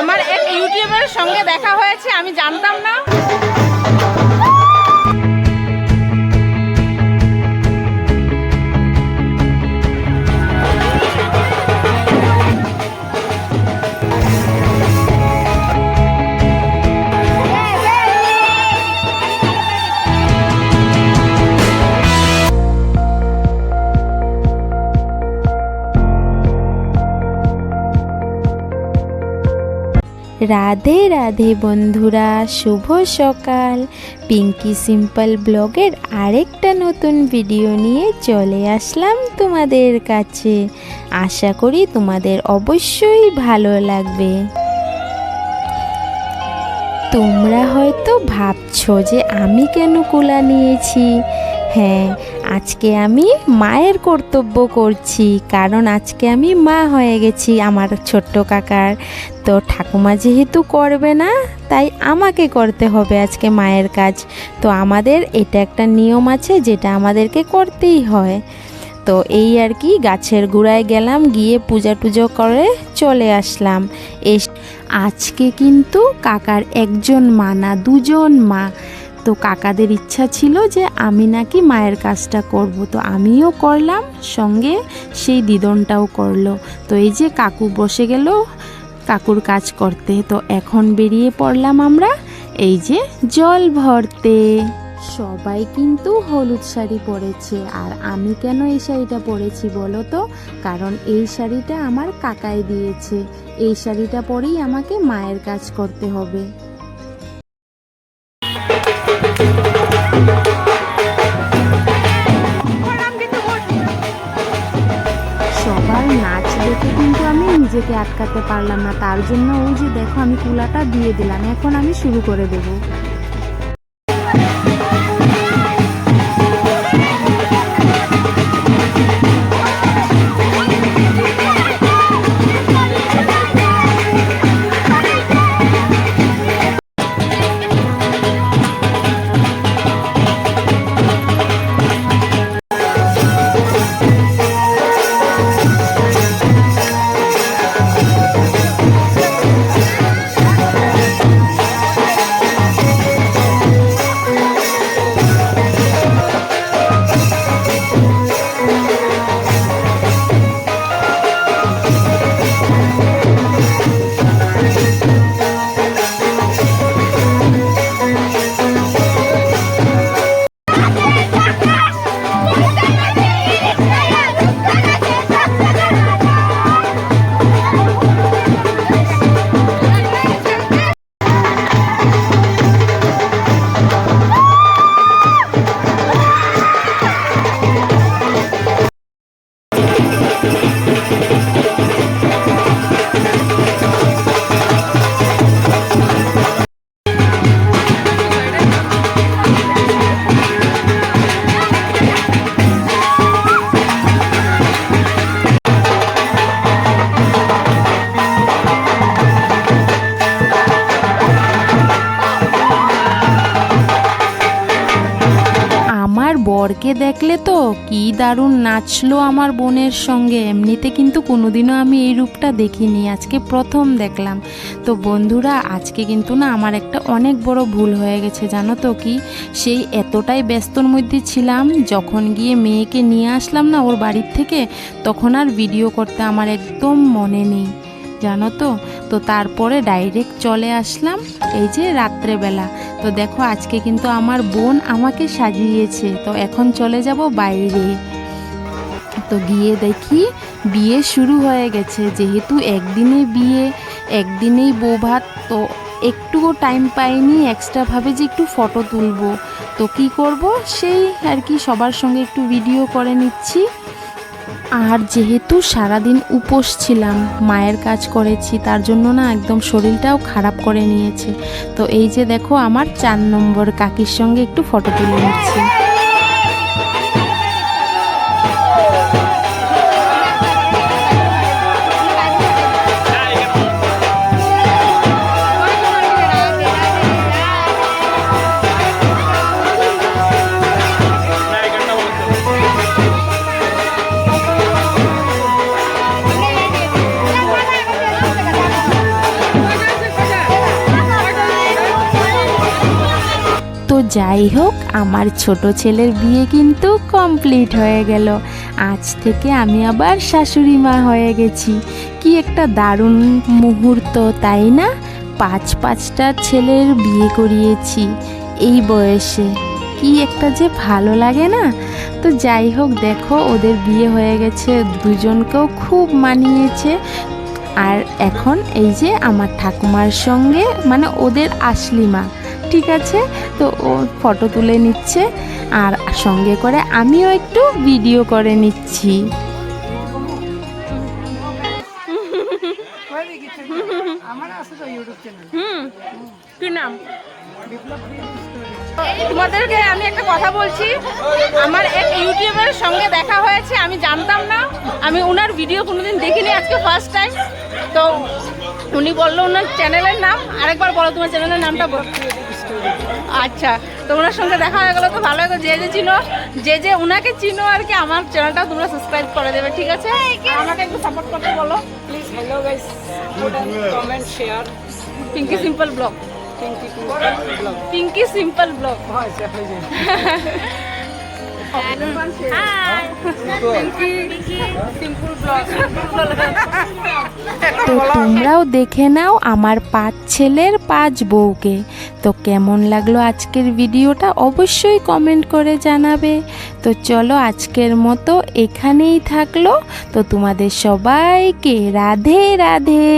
আমার এক ইউটিউবের সঙ্গে দেখা হয়েছে আমি জানতাম না। রাধে রাধে বন্ধুরা, শুভ সকাল। পিঙ্কি সিম্পল ব্লগের আরেকটা নতুন ভিডিও নিয়ে চলে আসলাম তোমাদের কাছে। আশা করি তোমাদের অবশ্যই ভালো লাগবে। তোমরা হয়তো ভাবছ যে আমি কেন কুলা নিয়েছি। হ্যাঁ আজকে আমি মায়ের কর্তব্য করছি, কারণ আজকে আমি মা হয়ে গেছি আমার ছোট্ট কাকার। তো ঠাকুমা যেহেতু করবে না, তাই আমাকে করতে হবে আজকে মায়ের কাজ। তো আমাদের এটা একটা নিয়ম আছে, যেটা আমাদেরকে করতেই হয়। তো এই আর কি, গাছের গোড়ায় গেলাম, গিয়ে পূজা টুজো করে চলে আসলাম। এস আজকে কিন্তু কাকার একজন মা না, দুজন মা। তো কাকাদের ইচ্ছা ছিল যে আমি নাকি মায়ের কাজটা করব। তো আমিও করলাম, সঙ্গে সেই দিদনটাও করল। তো এই যে কাকু বসে গেল কাকুর কাজ করতে। তো এখন বেরিয়ে পড়লাম আমরা এই যে জল ভরতে। সবাই কিন্তু হলুদ শাড়ি পরেছে। আর আমি কেন এই শাড়িটা পরেছি বলো তো? কারণ এই শাড়িটা আমার কাকাই দিয়েছে। এই শাড়িটা পরেই আমাকে মায়ের কাজ করতে হবে। সবার কিন্তু আমি নিজেকে আটকাতে পারলাম না। তার জন্য ওই যে দেখো আমি কুলাটা দিয়ে দিলাম। এখন আমি শুরু করে দেবো। বরকে দেখলে তো কি দারুণ নাচলো আমার বোনের সঙ্গে। এমনিতে কিন্তু কোনোদিনও আমি এই রূপটা দেখিনি, আজকে প্রথম দেখলাম। তো বন্ধুরা, আজকে কিন্তু না আমার একটা অনেক বড় ভুল হয়ে গেছে, জানো তো কি? সেই এতটাই ব্যস্তর মধ্যে ছিলাম, যখন গিয়ে মেয়েকে নিয়ে আসলাম না ওর বাড়ির থেকে, তখন আর ভিডিও করতে আমার একদম মনে নেই। জানো তো? তো তারপরে ডাইরেক্ট চলে আসলাম এই যে রাত্রেবেলা। তো দেখো আজকে কিন্তু আমার বোন আমাকে সাজিয়েছে। তো এখন চলে যাব বাইরে। তো গিয়ে দেখি বিয়ে শুরু হয়ে গেছে। যেহেতু একদিনে বিয়ে, একদিনেই বউ ভাত, তো একটুও টাইম পাইনি এক্সট্রাভাবে যে একটু ফটো তুলবো। তো কি করব? সেই আর কি সবার সঙ্গে একটু ভিডিও করে নিচ্ছি। আর যেহেতু সারাদিন উপোস ছিলাম, মায়ের কাজ করেছি, তার জন্য না একদম শরীরটাও খারাপ করে নিয়েছে। তো এই যে দেখো, আমার চার নম্বর কাকির সঙ্গে একটু ফটো তুলে নিচ্ছি। যাই হোক, আমার ছোট ছেলের বিয়ে কিন্তু কমপ্লিট হয়ে গেল। আজ থেকে আমি আবার শাশুড়ি মা হয়ে গেছি। কি একটা দারুণ মুহূর্ত, তাই না? পাঁচ পাঁচটা ছেলের বিয়ে করিয়েছি এই বয়সে। কি একটা যে ভালো লাগে না? তো যাই হোক, দেখো, ওদের বিয়ে হয়ে গেছে, দুজনকেও খুব মানিয়েছে। আর এখন এই যে আমার ঠাকুমার সঙ্গে মানে ওদের আসলি মা। ঠিক আছে? তো ও ফটো তুলে নিচ্ছে আর সঙ্গে করে আমিও একটু ভিডিও করে নিচ্ছি। নাম? তোমাদেরকে আমি একটা কথা বলছি, আমার এক ইউটিউবের সঙ্গে দেখা হয়েছে, আমি জানতাম না, আমি ওনার ভিডিও কোনোদিন দেখিনি আজকে ফার্স্ট টাইম তো উনি বলল ওনার চ্যানেলের নাম, আরেকবার বলো তোমার চ্যানেলের নামটা বলো। আচ্ছা তোমার ওনার সঙ্গে দেখা হয়ে গেলো তো ভালো হয়ে যে যে চিনো যে যে ওনাকে চিনো আর কি আমার চ্যানেলটা তোমরা সাবস্ক্রাইব করে দেবে ঠিক আছে? আমাকে একটু সাপোর্ট করতে বলো। Please hello guys comment share Pinky simple blog Pinky you blog Pinky simple blog তো তোমরাও দেখে নাও আমার পাঁচ ছেলের পাঁচ বউকে। তো কেমন লাগল আজকের ভিডিওটা অবশ্যই কমেন্ট করে জানাবে। তো চলো আজকের মতো এখানেই থাকল। তো তোমাদের সবাইকে রাধে রাধে।